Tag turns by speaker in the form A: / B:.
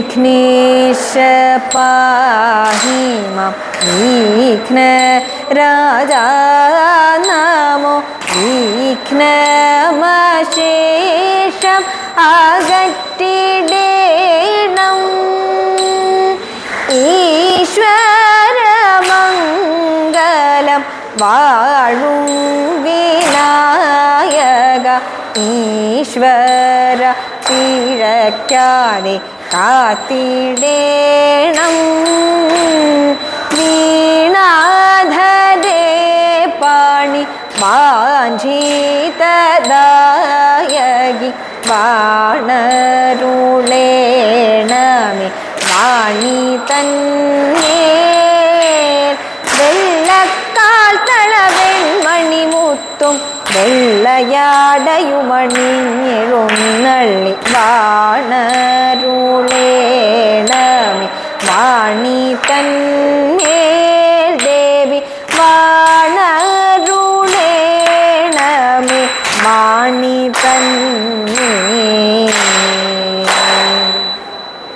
A: വിഘ്നേശ പാഹി മാം വിഘ്ന രാജാ നമോ വിഘ്നമശേഷം അകറ്റിടേണം. ഈശ്വരമംഗലം വാഴും വിനായക ഈശ്വര പിഴയ്ക്കാതെ കാത്തിടേണം. വീണാധരേ പാണി വാഞ്ചിതദായകി വാണരുളേണമേ. വാണി തന്നെ വെള്ളയാടയുമണിഞ്ഞെഴുന്നള്ളി വാണരുളേണമേ. വാണി തന്നെ ദേവി വാണരുളേണമേ. വാണി തന്നെ